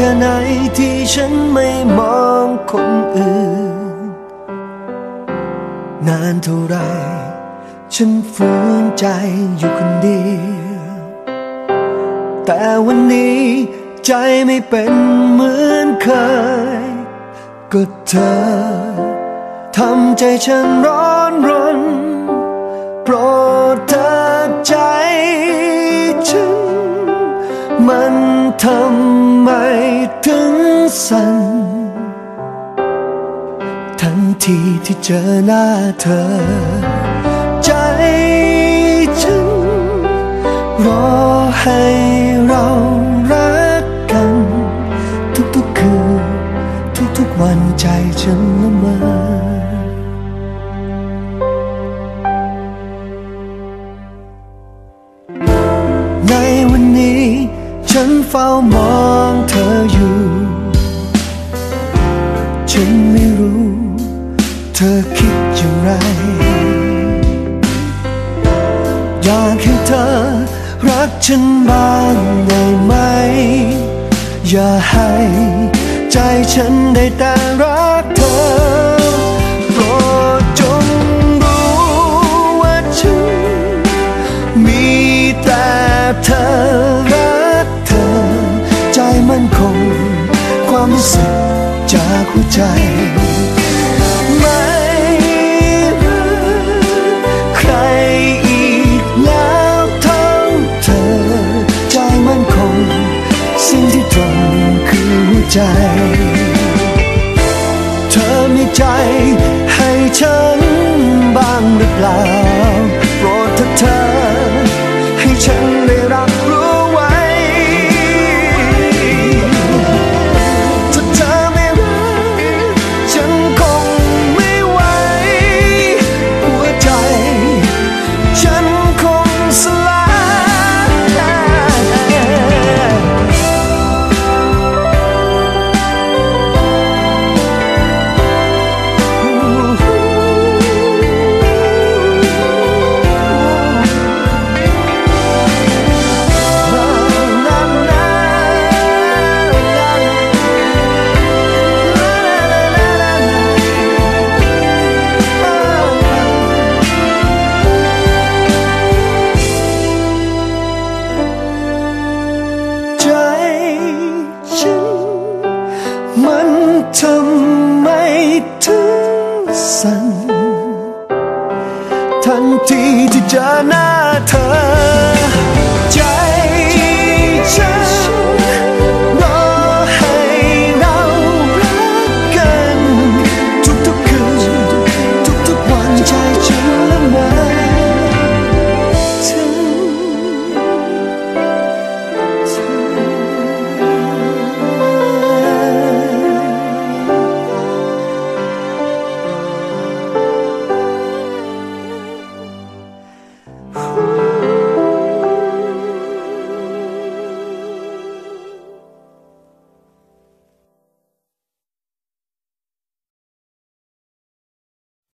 แค่ไหนที่ฉันไม่มองคนอื่น นานเท่าไร ฉันฝืนใจอยู่คนเดียว แต่วันนี้ใจไม่เป็นเหมือนเคย ก็เธอทำใจฉันร้อนรน โปรดเธอใจฉันมันทำ ไมถึงสั่นทันทีที่เจอหน้าเธอ ใจฉันรอให้เรารักกัน ทุกๆคืนทุกๆวันใจฉันละเมอ เฝ้ามองเธออยู่ ฉันไม่รู้ เธอคิดอย่างไร อยากให้เธอรักฉันบ้างได้ไหม อย่าให้ใจฉันได้แต่รักเธอโปรดจงรู้ว่าฉันมีแต่เธอ สึกจากหัวใจไม่รักใครอีกแล้วทั้งเธอ ใจมันคง สิ่งที่ตรงคือหัวใจ เธอมีใจให้ฉันบ้างหรือเปล่า ทำไมถึงสั่นทันทีที่เจอหน้าเธอ ใจฉัน